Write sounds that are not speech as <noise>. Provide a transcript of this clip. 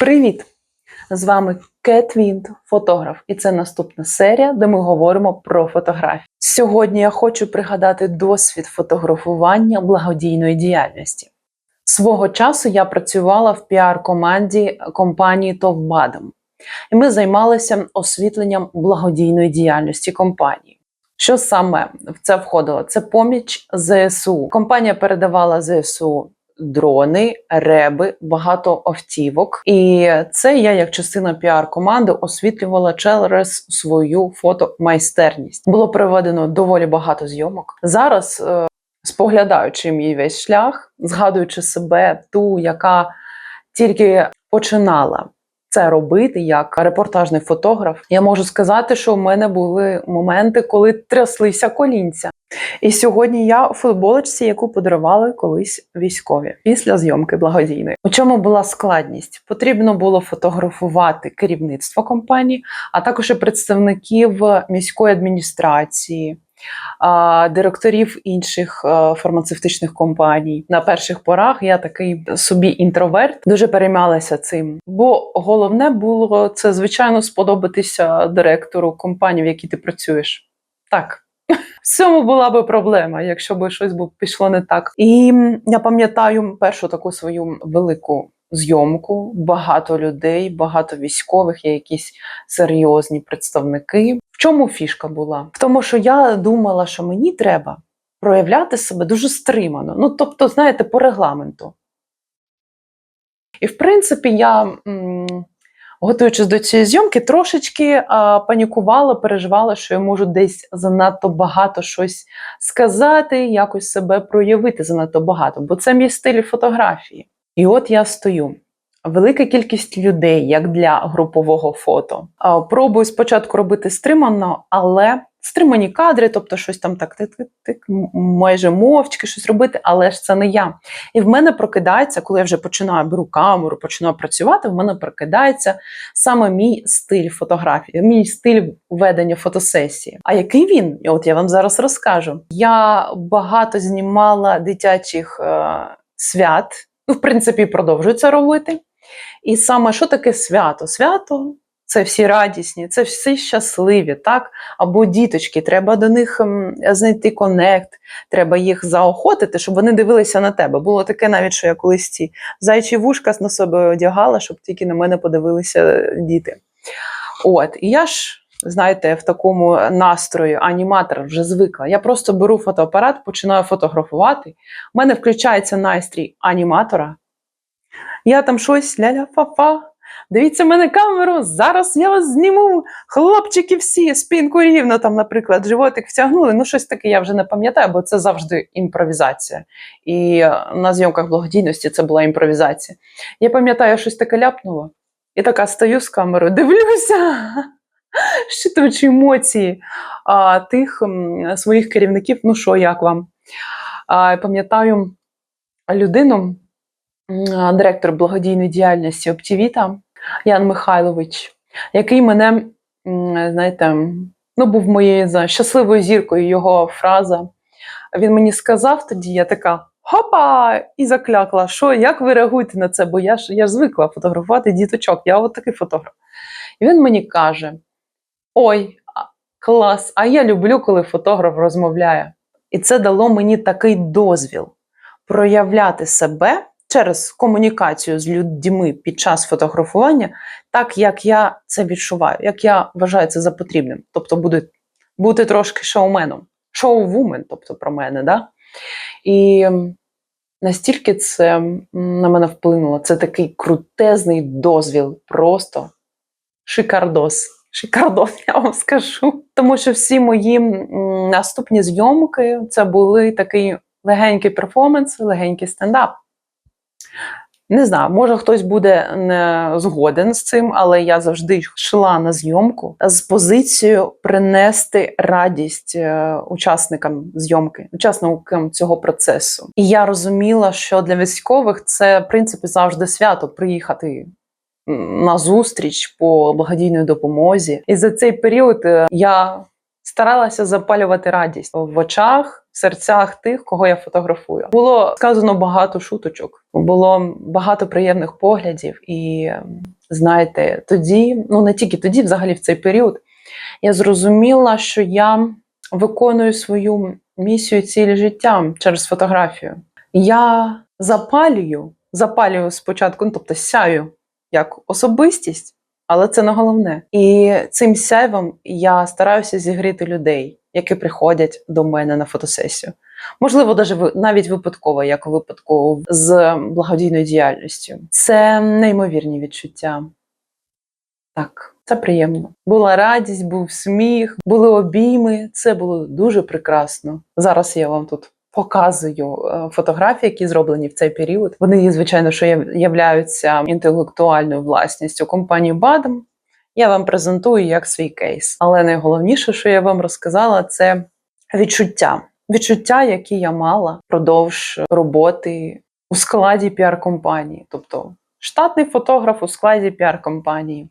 Привіт! З вами Кет Вінт, фотограф, і це наступна серія, де ми говоримо про фотографію. Сьогодні я хочу пригадати досвід фотографування благодійної діяльності. Свого часу я працювала в піар-команді компанії Товбадом, і ми займалися освітленням благодійної діяльності компанії. Що саме в це входило? Це поміч ЗСУ. Компанія передавала ЗСУ дрони, реби, багато автівок. І це я, як частина піар-команди, освітлювала через свою фотомайстерність. Було проведено доволі багато зйомок. Зараз, е, споглядаючи мій весь шлях, згадуючи себе, ту, яка тільки починала. Це робити як репортажний фотограф. Я можу сказати, що в мене були моменти, коли тряслися колінця. І сьогодні я у футболочці, яку подарували колись військові після зйомки благодійної. У чому була складність? Потрібно було фотографувати керівництво компанії, а також і представників міської адміністрації. Директорів інших е, фармацевтичних компаній на перших порах я такий собі інтроверт, дуже переймалася цим. Бо головне було це, звичайно, сподобатися директору компанії, в якій ти працюєш. Так, в цьому була би проблема, якщо б щось б пішло не так. І я пам'ятаю першу таку свою велику зйомку. Багато людей, багато військових, є якісь серйозні представники. В чому фішка була? В тому, що я думала, що мені треба проявляти себе дуже стримано. Ну, тобто, знаєте, по регламенту. І в принципі, я. м, Готуючись до цієї зйомки, трошечки а, панікувала, переживала, що я можу десь занадто багато щось сказати, якось себе проявити занадто багато, бо це мій стиль фотографії. І от я стою. Велика кількість людей, як для групового фото. Пробую спочатку робити стримано, але стримані кадри, тобто щось там так тик-тик-тик, майже мовчки щось робити, але ж це не я. І в мене прокидається, коли я вже починаю беру камеру, починаю працювати, в мене прокидається саме мій стиль фотографії, мій стиль ведення фотосесії. А який він? От я вам зараз розкажу. Я багато знімала дитячих е, свят, ну, в принципі, продовжую це робити. І саме що таке свято? Свято це всі радісні, це всі щасливі, так? Або діточки, треба до них ем, знайти конект, треба їх заохотити, щоб вони дивилися на тебе. Було таке навіть, що я колись ці зайчі вушка на себе одягала, щоб тільки на мене подивилися діти. От, і я ж. Знаєте, в такому настрої аніматор вже звикла. Я просто беру фотоапарат, починаю фотографувати. У мене включається настрій аніматора. Я там щось ля-ля-фа-фа. Дивіться мене камеру, зараз я вас зніму. Хлопчики всі, спинку рівно, там, наприклад, животик втягнули. Ну, щось таке я вже не пам'ятаю, бо це завжди імпровізація. І е, на зйомках благодійності це була імпровізація. Я пам'ятаю, щось таке ляпнула. І така стою з камерою, дивлюся, <laughs> щитуючи емоції а, тих м, своїх керівників. Ну що, як вам? А, пам'ятаю людину, директор благодійної діяльності Оптівіта Ян Михайлович, який мене, знаєте, ну, був моєю не щасливою зіркою його фраза. Він мені сказав тоді, я така. Хопа! І заклякла, що як ви реагуєте на це? Бо я ж я ж звикла фотографувати діточок, я от такий фотограф. І він мені каже: Ой, клас! А я люблю, коли фотограф розмовляє. І це дало мені такий дозвіл проявляти себе через комунікацію з людьми під час фотографування, так як я це відчуваю, як я вважаю це за потрібним. Тобто буде бути трошки шоуменом, шоу-вумен, тобто про мене. Да? І настільки це на мене вплинуло. Це такий крутезний дозвіл, просто шикардос. Шикардос, я вам скажу. Тому що всі мої наступні зйомки це були такий легенький перформанс, легенький стендап. Не знаю, може хтось буде не згоден з цим, але я завжди йшла на зйомку з позицією принести радість е, учасникам зйомки, учасникам цього процесу. І я розуміла, що для військових це в принципі завжди свято приїхати на зустріч по благодійній допомозі. І за цей період е, я старалася запалювати радість в очах, в серцях тих, кого я фотографую. Було сказано багато шуточок, було багато приємних поглядів, і ем, знаєте, тоді, ну не тільки тоді, взагалі в цей період, я зрозуміла, що я виконую свою місію цілі життя через фотографію. Я запалюю, запалюю спочатку, ну, тобто сяю як особистість, але це не головне. І цим сяйвом я стараюся зігріти людей, які приходять до мене на фотосесію. Можливо, ви- навіть випадково, як у випадку з благодійною діяльністю. Це неймовірні відчуття. Так, це приємно. Була радість, був сміх, були обійми. Це було дуже прекрасно. Зараз я вам тут показую е, фотографії, які зроблені в цей період. Вони, звичайно, що являються інтелектуальною власністю компанії Бадам. Я вам презентую як свій кейс. Але найголовніше, що я вам розказала, це відчуття. Відчуття, які я мала впродовж роботи у складі піар-компанії, тобто штатний фотограф у складі піар-компанії.